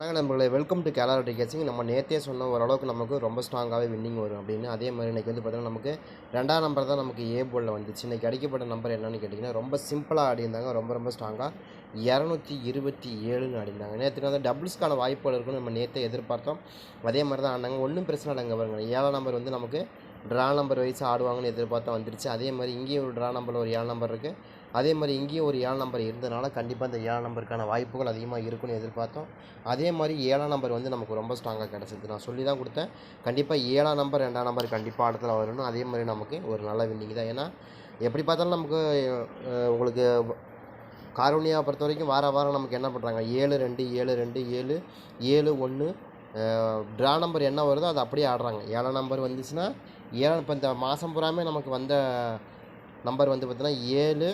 வணக்கம் நண்பர்களே welcome to கேலாரிட்டி கேசிங் நம்ம நேற்றே சொன்ன ஓரளவுக்கு நமக்கு ரொம்ப ஸ்ட்ராங்காகவே வின்னிங் வரும் அப்படின்னு. அதே மாதிரி இன்றைக்கி வந்து பார்த்தீங்கன்னா நமக்கு ரெண்டாம் நம்பர் தான் நமக்கு ஏ போர்டில் வந்துச்சு. இன்றைக்கி அடிக்கப்பட்ட நம்பர் என்னன்னு கேட்டிங்கன்னா ரொம்ப சிம்பிளாக அடிந்தாங்க ரொம்ப ரொம்ப ஸ்ட்ராங்காக இரநூத்தி இருபத்தி ஏழுன்னு அடிந்தாங்க நேற்றுக்கு வந்து டபுள்ஸ்க்கான வாய்ப்புகள் இருக்குன்னு நம்ம நேற்றே எதிர்பார்த்தோம். அதே மாதிரி தான் ஆடினாங்க. ஒன்றும் பிரச்சனை இல்லைங்க பாருங்க ஏழாம் நம்பர் வந்து நமக்கு ட்ரா நம்பர் வைஸ் ஆடுவாங்கன்னு எதிர்பார்த்தா வந்துருச்சு. அதே மாதிரி இங்கேயும் ஒரு ட்ரா நம்பரில் ஒரு ஏழு நம்பர் இருக்குது அதே மாதிரி இங்கேயும் ஒரு ஏழு நம்பர் இருந்தனால கண்டிப்பாக இந்த ஏழாம் நம்பருக்கான வாய்ப்புகள் அதிகமாக இருக்குன்னு எதிர்பார்த்தோம். அதே மாதிரி ஏழாம் நம்பர் வந்து நமக்கு ரொம்ப ஸ்ட்ராங்காக கிடச்சிது நான் சொல்லி தான் கொடுத்தேன். கண்டிப்பாக ஏழாம் நம்பர் ரெண்டாம் நம்பர் கண்டிப்பாக இடத்துல வரணும். அதே மாதிரி நமக்கு ஒரு நல்ல வின்னிங் தான். ஏன்னா எப்படி பார்த்தாலும் நமக்கு உங்களுக்கு காரூணியா பொறுத்த வரைக்கும் வார வாரம் நமக்கு என்ன பண்ணுறாங்க ஏழு ரெண்டு ஏழு ரெண்டு ஏழு ஏழு ஒன்று ட்ரா நம்பர் என்ன வருதோ அது அப்படியே ஆடுறாங்க. ஏழாம் நம்பர் வந்துச்சுன்னா ஏழு இப்போ இந்த மாதம் பூராமே நமக்கு வந்த நம்பர் வந்து பார்த்தீங்கன்னா ஏழு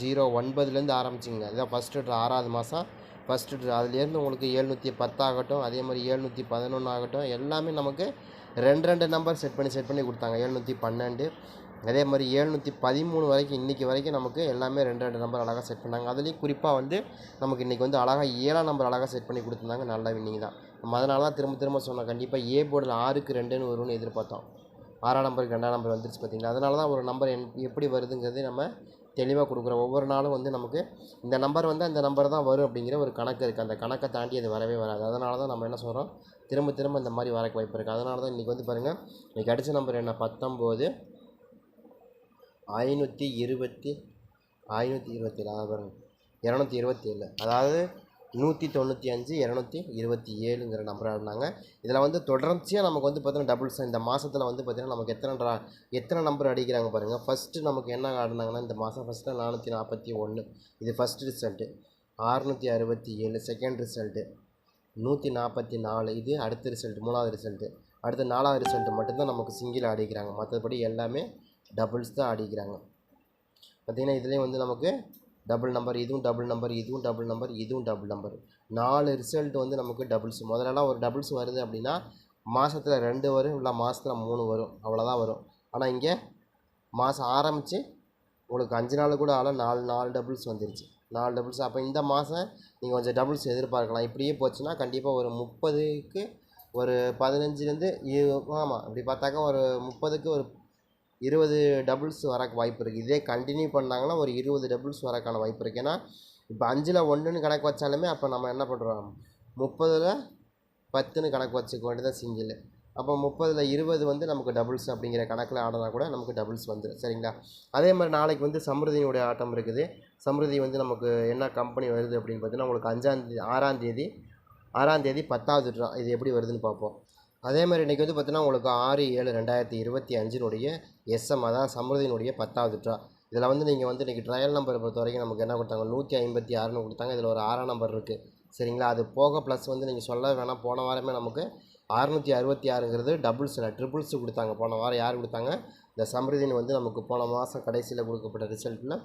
ஜீரோ ஒன்பதுலேருந்து ஆரம்பிச்சிங்க. இதான் ஃபஸ்ட்டு ட்ரா ஆறாவது மாதம் ஃபஸ்ட்டு ட்ரா அதுலேருந்து உங்களுக்கு ஏழ்நூற்றி பத்தாகட்டும் அதே மாதிரி ஏழ்நூற்றி பதினொன்று ஆகட்டும் எல்லாமே நமக்கு ரெண்டு ரெண்டு நம்பர் செட் பண்ணி செட் பண்ணி கொடுத்தாங்க. ஏழ்நூற்றி பன்னெண்டு அதே மாதிரி ஏழ்நூற்றி பதிமூணு வரைக்கும் இன்றைக்கி வரைக்கும் நமக்கு எல்லாமே ரெண்டு ரெண்டு நம்பர் அழகாக செட் பண்ணாங்க. அதுலேயும் குறிப்பாக வந்து நமக்கு இன்றைக்கி வந்து அழகாக ஏழாம் நம்பர் அழகாக செட் பண்ணி கொடுத்துருந்தாங்க. நல்ல வின்னிங் தான். நம்ம அதனால தான் திரும்ப திரும்ப சொன்னோம். கண்டிப்பாக ஏ போர்டில் ஆறுக்கு ரெண்டுன்னு வரும்னு எதிர்பார்த்தோம். ஆறாம் நம்பருக்கு ரெண்டாம் நம்பர் வந்துருச்சு பார்த்தீங்களா அதனால தான் ஒரு நம்பர் என் எப்படி வருதுங்கிறது நம்ம தெளிவாக கொடுக்குறோம் ஒவ்வொரு நாளும் வந்து நமக்கு இந்த நம்பர் வந்து அந்த நம்பர் தான் வரும் அப்படிங்கிற ஒரு கணக்கு இருக்குது. அந்த கணக்கை தாண்டி அது வரவே வராது. அதனால தான் நம்ம என்ன சொல்கிறோம்? திரும்ப திரும்ப இந்த மாதிரி வரக்கு வாய்ப்பு இருக்குது. அதனால தான் இன்றைக்கி வந்து பாருங்கள் இன்றைக்கி அடித்த நம்பர் என்ன? பத்தொம்போது ஐநூற்றி இருபத்தி ஐநூற்றி இருபத்தி ஏழு. அதாவது பாருங்கள் இரநூத்தி இருபத்தி ஏழு. அதாவது நூற்றி தொண்ணூற்றி அஞ்சு இரநூத்தி இருபத்தி ஏழுங்கிற நம்பராக ஆடினாங்க இதில் வந்து தொடர்ச்சியாக நமக்கு வந்து பார்த்தீங்கன்னா டபுள்ஸ் இந்த மாதத்தில் வந்து பார்த்திங்கன்னா நமக்கு எத்தனை எத்தனை நம்பர் அடிக்கிறாங்க பாருங்கள் ஃபஸ்ட்டு நமக்கு என்ன ஆடினாங்கன்னா இந்த மாதம் ஃபஸ்ட்டு நானூற்றி நாற்பத்தி ஒன்று இது ஃபஸ்ட் ரிசல்ட்டு அறுநூற்றி அறுபத்தி ஏழு செகண்ட் ரிசல்ட்டு நூற்றி நாற்பத்தி நாலு இது அடுத்த ரிசல்ட் மூணாவது ரிசல்ட்டு அடுத்த நாலாவது ரிசல்ட்டு மட்டும்தான் நமக்கு சிங்கிள் அடிக்கிறாங்க. மற்றபடி எல்லாமே டபுள்ஸ் தான் அடிக்கிறாங்க. பார்த்திங்கன்னா இதுலேயும் வந்து நமக்கு டபுள் நம்பர் இதுவும் டபுள் நம்பர் இதுவும் டபுள் நம்பர் இதுவும் டபுள் நம்பர் நாலு ரிசல்ட் வந்து நமக்கு டபுள்ஸ் முதல்லலாம் ஒரு டபுள்ஸ் வருது அப்படின்னா மாதத்தில் ரெண்டு வரும் இல்லை மாதத்தில் மூணு வரும். அவ்வளோதான் வரும். ஆனால் இங்கே மாதம் ஆரம்பித்து உங்களுக்கு அஞ்சு நாள் கூட ஆள நாலு நாலு டபுள்ஸ் வந்துருச்சு. நாலு டபுள்ஸ் அப்போ இந்த மாதம் நீங்கள் கொஞ்சம் டபுள்ஸ் எதிர்பார்க்கலாம். இப்படியே போச்சுன்னா கண்டிப்பாக ஒரு முப்பதுக்கு ஒரு பதினஞ்சுலேருந்து ஆமாம் இப்படி பார்த்தாக்கா ஒரு முப்பதுக்கு ஒரு இருபது டபுள்ஸ் வரக்கு வாய்ப்பு இருக்குது இதே கண்டினியூ பண்ணாங்கன்னா ஒரு இருபது டபுள்ஸ் வரக்கான வாய்ப்பு இருக்குது ஏன்னா இப்போ அஞ்சில் ஒன்றுன்னு கணக்கு வச்சாலுமே அப்போ நம்ம என்ன பண்ணுறோம் முப்பதில் பத்துன்னு கணக்கு வச்சுக்க வேண்டியதான் சிங்கிள் அப்போ முப்பதில் இருபது வந்து நமக்கு டபுள்ஸ் அப்படிங்கிற கணக்கில் ஆடினா கூட நமக்கு டபுள்ஸ் வந்துடும் சரிங்களா? அதே மாதிரி நாளைக்கு வந்து சமிருதியினுடைய ஆட்டம் இருக்குது. சமிருதி வந்து நமக்கு என்ன கம்பெனி வருது அப்படின்னு பார்த்தீங்கன்னா உங்களுக்கு அஞ்சாந்தேதி ஆறாந்தேதி ஆறாந்தேதி பத்தாவது ட்ரா இது எப்படி வருதுன்னு பார்ப்போம். அதே மாதிரி இன்றைக்கி வந்து பார்த்தீங்கன்னா உங்களுக்கு ஆறு ஏழு ரெண்டாயிரத்தி இருபத்தி அஞ்சினுடைய எஸ்எம் அதான் சமிருதியினுடைய பத்தாவது ட்ரா. இதில் வந்து நீங்கள் வந்து இன்றைக்கி ட்ரையல் நம்பரை பொறுத்த வரைக்கும் நமக்கு என்ன கொடுத்தாங்க? நூற்றி ஐம்பத்தி ஆறுன்னு கொடுத்தாங்க. இதில் ஒரு ஆறாம் நம்பர் இருக்குது சரிங்களா? அது போக ப்ளஸ் வந்து நீங்கள் சொல்ல வேணாம். போன வாரமே நமக்கு அறுநூற்றி அறுபத்தி ஆறுங்கிறது டபுள்ஸ் இல்லை ட்ரிபிள்ஸ் கொடுத்தாங்க. போன வாரம் யார் கொடுத்தாங்க? இந்த சமிருதின்னு வந்து நமக்கு போன மாதம் கடைசியில் கொடுக்கப்பட்ட ரிசல்ட்டில்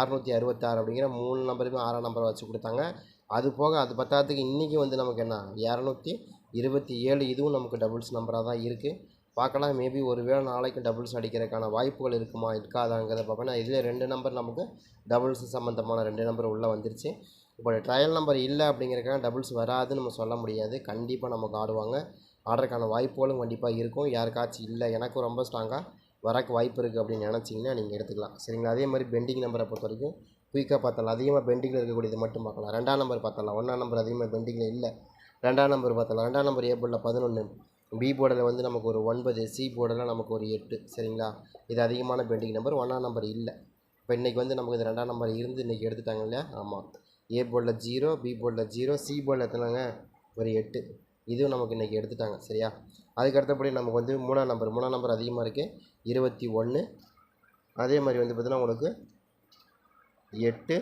அறுநூற்றி அறுபத்தாறு அப்படிங்கிற மூணு நம்பருமே ஆறாம் நம்பரை வச்சு கொடுத்தாங்க. அது போக அது பத்தாததுக்கு இன்றைக்கி வந்து நமக்கு என்ன? இரநூத்தி இருபத்தி ஏழு. இதுவும் நமக்கு டபுள்ஸ் நம்பராக தான் இருக்குது பார்க்கலாம். மேபி ஒரு வேளை நாளைக்கு டபுள்ஸ் அடிக்கிறதுக்கான வாய்ப்புகள் இருக்குமா இருக்காதாங்கிறத பார்ப்பேன் நான் இதில் ரெண்டு நம்பர் நமக்கு டபுள்ஸ் சம்மந்தமான ரெண்டு நம்பர் உள்ளே வந்துருச்சு. இப்போ ட்ரையல் நம்பர் இல்லை அப்படிங்கிறக்கான டபுள்ஸ் வராதுன்னு நம்ம சொல்ல முடியாது. கண்டிப்பாக நமக்கு ஆடுவாங்க. ஆடுறதுக்கான வாய்ப்புகளும் கண்டிப்பாக இருக்கும். யாருக்காச்சும் இல்லை எனக்கும் ரொம்ப ஸ்ட்ராங்காக வரக்கு வாய்ப்பு இருக்குது அப்படின்னு நினச்சிங்கன்னா நீங்கள் எடுத்துக்கலாம். சரிங்களா? அதே மாதிரி பெண்டிங் நம்பரை பொறுத்த வரைக்கும் குயிக்காக பார்த்தலாம் அதிகமாக பெண்டிங்கில் இருக்கக்கூடியது மட்டும் பார்க்கலாம். ரெண்டாம் நம்பர் பார்த்தலாம் ஒன்றாம் நம்பர் அதிகமாக பெண்டிங்கில் இல்லை. ரெண்டாம் நம்பர் பார்த்தலாம் ரெண்டாம் நம்பர் ஏப்ரலில் பதினொன்று பி போர்டில் வந்து நமக்கு ஒரு ஒன்பது சி போர்டில் நமக்கு ஒரு எட்டு சரிங்களா? இது அதிகமான பெண்டிங் நம்பர் ஒன்றாம் நம்பர் இல்லை. இப்போ இன்றைக்கி வந்து நமக்கு இந்த ரெண்டாம் நம்பர் இருந்து இன்றைக்கி எடுத்துட்டாங்க இல்லையா? ஆமாம் ஏ போர்டில் ஜீரோ பி போர்டில் ஜீரோ சி போர்டில் எத்தனைங்க? ஒரு எட்டு. இதுவும் நமக்கு இன்றைக்கி எடுத்துட்டாங்க சரியா? அதுக்கு அடுத்தபடி நமக்கு வந்து மூணாம் நம்பர் மூணாம் நம்பர் அதிகமாக இருக்குது இருபத்தி ஒன்று அதே மாதிரி வந்து பார்த்திங்கன்னா உங்களுக்கு எட்டு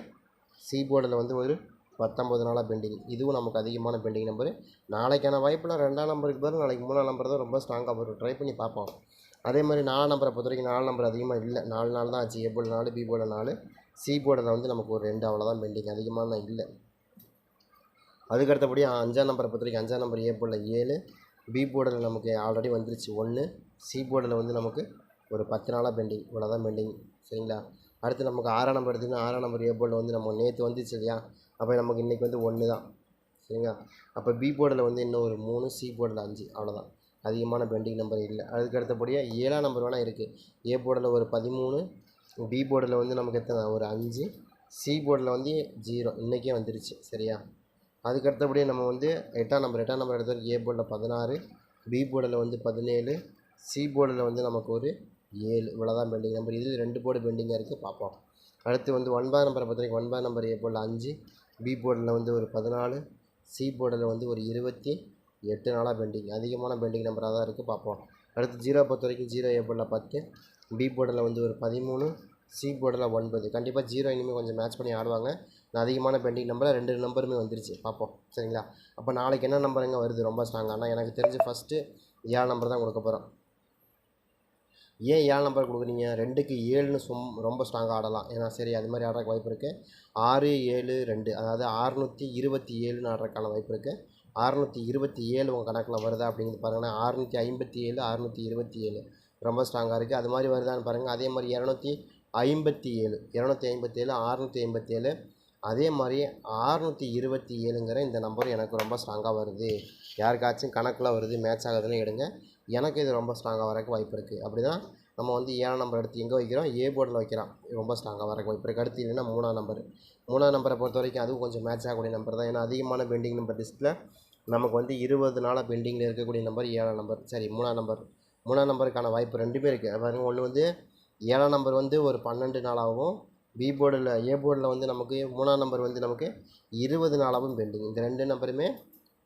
சி போர்டில் வந்து ஒரு பத்தொம்பது நாளாக பெண்டிங் இதுவும் நமக்கு அதிகமான பெண்டிங் நம்பரு நாளைக்கான வாய்ப்பில் ரெண்டாம் நம்பருக்கு பதில் நாளைக்கு மூணாம் நம்பர் தான் ரொம்ப ஸ்ட்ராங்காக வரும் ட்ரை பண்ணி பார்ப்போம். அதே மாதிரி நாலு நம்பரை பொறுத்த வரைக்கும் நாலு நம்பர் அதிகமாக இல்லை. நாலு நாள் தான் ஆச்சு. ஏ போர்டில் நாலு பி போர்டில் நாலு. சி போர்டில் வந்து நமக்கு ஒரு ரெண்டு அவ்வளோதான் பெண்டிங் அதிகமான இல்லை. அதுக்கு அடுத்தபடி அஞ்சாம் நம்பரை பொறுத்த வரைக்கும் அஞ்சாம் நம்பர் ஏ போர்டில் ஏழு பி போர்டில் நமக்கு ஆல்ரெடி வந்துருச்சு ஒன்று சி போர்டில் வந்து நமக்கு ஒரு பத்து நாளாக பெண்டிங் இவ்வளோ தான் பெண்டிங் சரிங்களா? அடுத்து நமக்கு ஆறாம் நம்பர் எடுத்திங்கன்னா ஆறாம் நம்பர் ஏ போர்டில் வந்து நம்ம நேற்று வந்துச்சு இல்லையா? அப்போ நமக்கு இன்றைக்கி வந்து ஒன்று தான் சரிங்களா? அப்போ பி போர்டில் வந்து இன்னும் ஒரு மூணு சி போர்டில் அஞ்சு அவ்வளோதான் அதிகமான பெண்டிங் நம்பர் இல்லை. அதுக்கு அடுத்தபடியாக ஏழாம் நம்பர் வேணால் இருக்குது ஏ போர்டில் ஒரு பதிமூணு பி போர்டில் வந்து நமக்கு எத்தனை? ஒரு அஞ்சு சி போர்டில் வந்து ஜீரோ இன்றைக்கே வந்துருச்சு. சரியா? அதுக்கு அடுத்தபடியே நம்ம வந்து எட்டாம் நம்பர் எட்டாம் நம்பர் எடுத்த ஏ போர்டில் பதினாறு பி போர்டில் வந்து பதினேழு சி போர்டில் வந்து நமக்கு ஒரு ஏழு. இவ்வளோதான் பெண்டிங் நம்பர் இதில் ரெண்டு போர்டு பெண்டிங்காக இருக்குது பார்ப்போம். அடுத்து வந்து ஒன்பதாம் நம்பரை பொறுத்த வரைக்கும் ஒன்பதாம் நம்பர் ஏ போர்டில் அஞ்சு பி போர்டில் வந்து ஒரு பதினாலு சி போர்டில் வந்து ஒரு இருபத்தி எட்டு நாளாக பெண்டிங் அதிகமான பெண்டிங் நம்பராக தான் இருக்குது பார்ப்போம். அடுத்து ஜீரோ பொறுத்த வரைக்கும் ஜீரோ ஏ போர்டில் பத்து பி போர்டில் வந்து ஒரு பதிமூணு சி போர்டில் ஒன்பது. கண்டிப்பாக ஜீரோ இனிமேல் கொஞ்சம் மேட்ச் பண்ணி ஆடுவாங்க. நான் அதிகமான பெண்டிங் நம்பரில் ரெண்டு நம்பருமே வந்துருச்சு. பார்ப்போம். சரிங்களா? அப்போ நாளைக்கு என்ன நம்பருங்க வருது? ரொம்ப ஸ்ட்ராங்காக ஆனால் எனக்கு தெரிஞ்சு ஃபஸ்ட்டு ஏழு நம்பர் தான் கொடுக்க போகிறோம் ஏன் ஏழு நம்பர் கொடுக்குறீங்க? ரெண்டுக்கு ஏழுன்னு சும் ரொம்ப ஸ்ட்ராங்காக ஆடலாம். ஏன்னா சரி அது மாதிரி ஆடுறக்கு வாய்ப்பு இருக்குது ஆறு ஏழு ரெண்டு. அதாவது அறுநூற்றி இருபத்தி ஏழுன்னு ஆடுறதுக்கான வாய்ப்பு இருக்குது அறுநூற்றி இருபத்தி ஏழு உங்கள் கணக்கில் வருதா அப்படிங்கிறது பாருங்கன்னா அறுநூற்றி ஐம்பத்தி ஏழு அறுநூற்றி இருபத்தி ஏழு. ரொம்ப ஸ்ட்ராங்காக இருக்குது அது மாதிரி வருதான்னு பாருங்கள் அதே மாதிரி இரநூத்தி ஐம்பத்தி ஏழு. இரநூத்தி ஐம்பத்தி ஏழு அறுநூற்றி ஐம்பத்தி ஏழு. அதே மாதிரி அறுநூற்றி இருபத்தி ஏழுங்கிற இந்த நம்பர் எனக்கு ரொம்ப ஸ்ட்ராங்காக வருது. யாருக்காச்சும் கணக்கில் வருது மேட்ச் ஆகுதுன்னு எடுங்க. எனக்கு இது ரொம்ப ஸ்ட்ராங்காக வரக்கு வாய்ப்பு இருக்குது அப்படி தான் நம்ம வந்து ஏழாம் நம்பர் எடுத்து எங்கே வைக்கிறோம்? ஏ போர்டில் வைக்கிறோம். ரொம்ப ஸ்ட்ராங்காக வரக்கு வாய்ப்பு இருக்குது அடுத்து இல்லைன்னா மூணாம் நம்பர் மூணாம் நம்பரை பொறுத்த வரைக்கும் அதுவும் கொஞ்சம் மேட்ச் ஆகக்கூடிய நம்பர் தான். ஏன்னா அதிகமான பெண்டிங் நம்பர் லிஸ்ட்டில் நமக்கு வந்து இருபது நாளாக பெண்டிங்கில் இருக்கக்கூடிய நம்பர் ஏழாம் நம்பர் சரி மூணாம் நம்பர் மூணாம் நம்பருக்கான வாய்ப்பு ரெண்டுமே இருக்குது பாருங்க ஒன்று வந்து ஏழாம் நம்பர் வந்து ஒரு பன்னெண்டு நாளாகவும் பி போர்டில் ஏ போர்டில் வந்து நமக்கு மூணாம் நம்பர் வந்து நமக்கு இருபது நாளாகவும் பெண்டிங் இந்த ரெண்டு நம்பருமே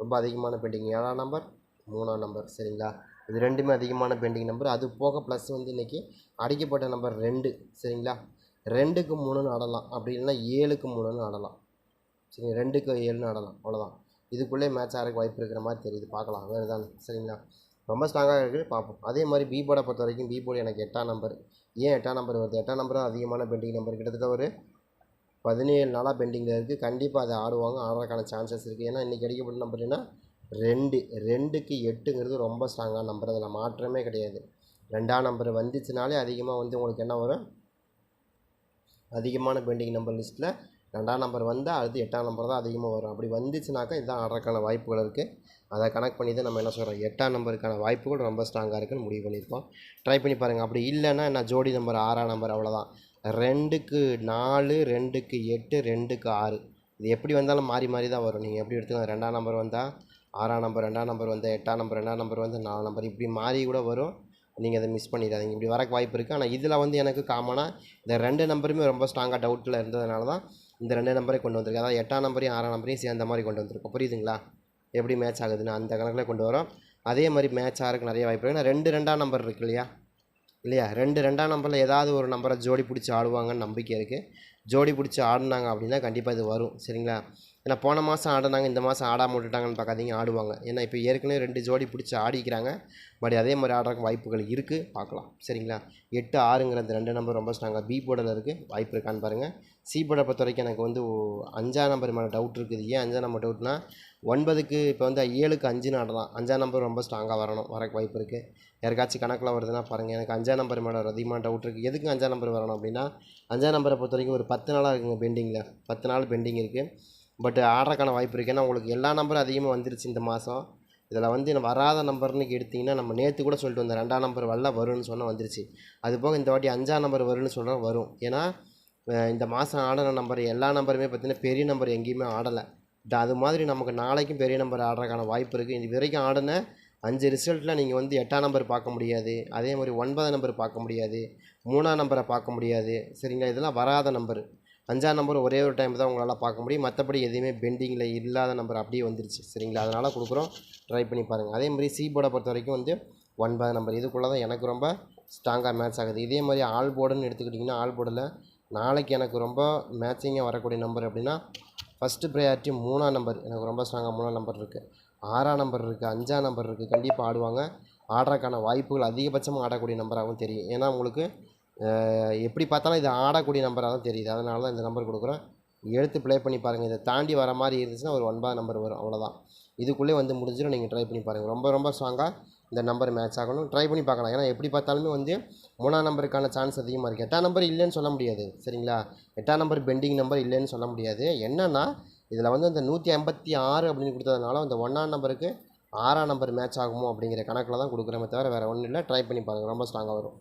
ரொம்ப அதிகமான பெண்டிங் ஏழாம் நம்பர் மூணாம் நம்பர் சரிங்களா? இது ரெண்டுமே அதிகமான பெண்டிங் நம்பர் அது போக ப்ளஸ் வந்து இன்றைக்கி அடிக்கப்பட்ட நம்பர் ரெண்டு சரிங்களா? ரெண்டுக்கு மூணுன்னு ஆடலாம். அப்படி இல்லைன்னா ஏழுக்கு மூணுன்னு ஆடலாம். சரி ரெண்டுக்கு ஏழுன்னு ஆடலாம். அவ்வளோதான் இதுக்குள்ளே மேட்ச் ஆகிறக்கு வாய்ப்பு இருக்கிற மாதிரி தெரியுது. பார்க்கலாம். வேறு தான் சரிங்களா? ரொம்ப ஸ்ட்ராங்காக இருக்குது. பார்ப்போம். அதே மாதிரி பி போர்டை பொறுத்த வரைக்கும் பி போர்டு எனக்கு எட்டாம் நம்பர் ஏன் எட்டாம் நம்பர் வருது? எட்டாம் நம்பர் தான் அதிகமான பெண்டிங் நம்பர் கிட்டத்தட்ட ஒரு பதினேழு நாளாக பெண்டிங்கில் இருக்குது கண்டிப்பாக அதை ஆடுவாங்க. ஆடுறதுக்கான சான்சஸ் இருக்குது ஏன்னா இன்றைக்கி அடிக்கப்பட்ட நம்பர் என்ன ரெண்டு ரெண்டுக்கு எட்டுங்கிறது ரொம்ப ஸ்ட்ராங்காக நம்பர் அதில் மாற்றமே கிடையாது. ரெண்டாம் நம்பர் வந்துச்சுனாலே அதிகமாக வந்து உங்களுக்கு என்ன வரும்? அதிகமான பெண்டிங் நம்பர் லிஸ்ட்டில் ரெண்டாம் நம்பர் வந்தால் அடுத்து எட்டாம் நம்பர் தான் அதிகமாக வரும். அப்படி வந்துச்சுனாக்கா இதுதான் ஆடுறதுக்கான வாய்ப்புகள் இருக்குது அதை கனெக்ட் பண்ணி தான் நம்ம என்ன சொல்கிறோம் எட்டாம் நம்பருக்கான வாய்ப்புகள் ரொம்ப ஸ்ட்ராங்காக இருக்குன்னு முடிவு பண்ணியிருக்கோம். ட்ரை பண்ணி பாருங்கள் அப்படி இல்லைன்னா என்ன? ஜோடி நம்பர் ஆறாம் நம்பர் அவ்வளோதான் ரெண்டுக்கு நாலு ரெண்டுக்கு எட்டு ரெண்டுக்கு ஆறு. இது எப்படி வந்தாலும் மாறி மாறி தான் வரும். நீங்கள் எப்படி எடுத்துக்கலாம்? ரெண்டாம் நம்பர் வந்தால் ஆறாம் நம்பர் ரெண்டாம் நம்பர் வந்து எட்டாம் நம்பர் ரெண்டாம் நம்பர் வந்து நாலாம் நம்பர் இப்படி மாறி கூட வரும். நீங்கள் அதை மிஸ் பண்ணிடாதீங்க. இப்படி வரக்கு வாய்ப்பு இருக்குது ஆனால் இதில் வந்து எனக்கு காமனாக இந்த ரெண்டு நம்பருமே ரொம்ப ஸ்ட்ராங்காக டவுட்டில் இருந்ததுனால தான் இந்த ரெண்டு நம்பரை கொண்டு வந்திருக்கேன். அதாவது எட்டாம் நம்பரையும் ஆறாம் நம்பரையும் சேர்ந்த மாதிரி கொண்டு வந்திருக்கோம். புரியுதுங்களா? எப்படி மேட்ச் ஆகுதுன்னு அந்த கணக்கில் கொண்டு வரோம். அதே மாதிரி மேட்ச் ஆகிறதுக்கு நிறைய வாய்ப்பு இருக்குது ஏன்னா ரெண்டு ரெண்டாம் நம்பர் இருக்கு இல்லையா? இல்லையா? ரெண்டு ரெண்டாம் நம்பரில் ஏதாவது ஒரு நம்பரை ஜோடி பிடிச்சி ஆடுவாங்கன்னு நம்பிக்கை இருக்குது ஜோடி பிடிச்சி ஆடினாங்க அப்படின்னா கண்டிப்பாக இது வரும். சரிங்களா? ஏன்னா போன மாதம் ஆடினாங்க இந்த மாதம் ஆடாமல் விட்டுட்டாங்கன்னு பார்க்காதீங்க ஆடுவாங்க. ஏன்னா இப்போ ஏற்கனவே ரெண்டு ஜோடி பிடிச்சி ஆடிக்கிறாங்க. பட் அதே மாதிரி ஆடுறதுக்கு வாய்ப்புகள் இருக்குது பார்க்கலாம். சரிங்களா? எட்டு ஆறுங்கிற அந்த ரெண்டு நம்பர் ரொம்ப ஸ்ட்ராங்காக பி போர்டில் இருக்குது வாய்ப்பு இருக்கான்னு பாருங்கள் சி போர்டை பொறுத்த வரைக்கும் எனக்கு வந்து ஓ- அஞ்சாம் நம்பர் மேலே டவுட் இருக்குது. ஏன் அஞ்சாம் நம்பர் டவுட்னா ஒன்பதுக்கு இப்போ வந்து ஏழுக்கு அஞ்சுன்னு ஆடலாம். அஞ்சாம் நம்பர் ரொம்ப ஸ்ட்ராங்காக வரணும். வரக்கு வாய்ப்பு இருக்குது யாருக்காச்சும் கணக்கில் வருதுன்னா பாருங்கள் எனக்கு அஞ்சாம் நம்பர் மேலே அதிகமாக அதிகமான டவுட் இருக்குது எதுக்கு அஞ்சாம் நம்பர் வரணும் அப்படின்னா அஞ்சாம் நம்பரை பொறுத்த வரைக்கும் ஒரு பத்து நாளாக இருக்குங்க பெண்டிங்கில் பத்து நாள் பெண்டிங் இருக்குது பட் ஆடுறக்கான வாய்ப்பு இருக்குது ஏன்னா உங்களுக்கு எல்லா நம்பரும் அதிகமாக வந்துருச்சு இந்த மாதம் இதில் வந்து வராத நம்பர்னு எடுத்திங்கன்னா நம்ம நேற்று கூட சொல்லிட்டு வந்தோம் ரெண்டாம் நம்பர் வரல வரும்னு சொன்னால் வந்துருச்சு. அது போக இந்த வாட்டி அஞ்சாம் நம்பர் வரும்னு சொல்கிறோம் வரும். ஏன்னா இந்த மாதம் ஆடின நம்பர் எல்லா நம்பருமே பார்த்திங்கன்னா பெரிய நம்பர் எங்கேயுமே ஆடலை. அது மாதிரி நமக்கு நாளைக்கும் பெரிய நம்பர் ஆடுறதுக்கான வாய்ப்பு இருக்குது இது வரைக்கும் ஆடின அஞ்சு ரிசல்ட்டில் நீங்கள் வந்து எட்டாம் நம்பர் பார்க்க முடியாது. அதே மாதிரி ஒன்பதாம் நம்பர் பார்க்க முடியாது. மூணாம் நம்பரை பார்க்க முடியாது. சரிங்களா? இதெல்லாம் வராத நம்பர் அஞ்சாம் நம்பர் ஒரே ஒரு டைம் தான் உங்களால் பார்க்க முடியும். மற்றபடி எதுவுமே பெண்டிங்கில் இல்லாத நம்பர் அப்படியே வந்துருச்சு. சரிங்களா? அதனால் கொடுக்குறோம். ட்ரை பண்ணி பாருங்கள் அதே மாதிரி சி போர்டை பொறுத்த வரைக்கும் வந்து ஒன்பது நம்பர். இதுக்குள்ளே தான் எனக்கு ரொம்ப ஸ்ட்ராங்காக மேட்ச் ஆகுது. இதே மாதிரி ஆல் போர்டுன்னு எடுத்துக்கிட்டிங்கன்னா ஆல் போர்டில் நாளைக்கு எனக்கு ரொம்ப மேட்சிங்காக வரக்கூடிய நம்பர் அப்படின்னா ஃபஸ்ட்டு ப்ரையாரிட்டி மூணாம் நம்பர். எனக்கு ரொம்ப ஸ்ட்ராங்காக மூணாம் நம்பர் இருக்குது ஆறாம் நம்பர் இருக்குது அஞ்சாம் நம்பர் இருக்குது கண்டிப்பாக ஆடுவாங்க. ஆடுறதுக்கான வாய்ப்புகள் அதிகபட்சமாக ஆடக்கூடிய நம்பராகவும் தெரியும். ஏன்னா உங்களுக்கு எப்படி பார்த்தாலும் இது ஆடக்கூடிய நம்பராக தான் தெரியுது. அதனால தான் இந்த நம்பர் கொடுக்குறோம் எடுத்து ப்ளே பண்ணி பாருங்கள் இதை தாண்டி வர மாதிரி இருந்துச்சுன்னா ஒரு ஒன்பதாம் நம்பர் வரும். அவ்வளோதான் இதுக்குள்ளே வந்து முடிஞ்சிடும். நீங்கள் ட்ரை பண்ணி பாருங்கள் ரொம்ப ரொம்ப ஸ்ட்ராங்காக இந்த நம்பர் மேட்ச் ஆகணும். ட்ரை பண்ணி பார்க்கலாம். ஏன்னா எப்படி பார்த்தாலுமே வந்து மூணாம் நம்பருக்கான சான்ஸ் அதிகமாக இருக்குது எட்டாம் நம்பர் இல்லைன்னு சொல்ல முடியாது. சரிங்களா? எட்டாம் நம்பர் பெண்டிங் நம்பர் இல்லைன்னு சொல்ல முடியாது. என்னென்னா இதில் வந்து அந்த நூற்றி ஐம்பத்தி ஆறு அப்படின்னு கொடுத்ததுனால அந்த ஒன்றாம் நம்பருக்கு ஆறாம் நம்பர் மேட்ச் ஆகுமோ அப்படிங்கிற கணக்கில் தான் கொடுக்குறோமே தவிர வேறு ஒன்றும் இல்லை. ட்ரை பண்ணி பாருங்கள் ரொம்ப ஸ்ட்ராங்காக வரும்.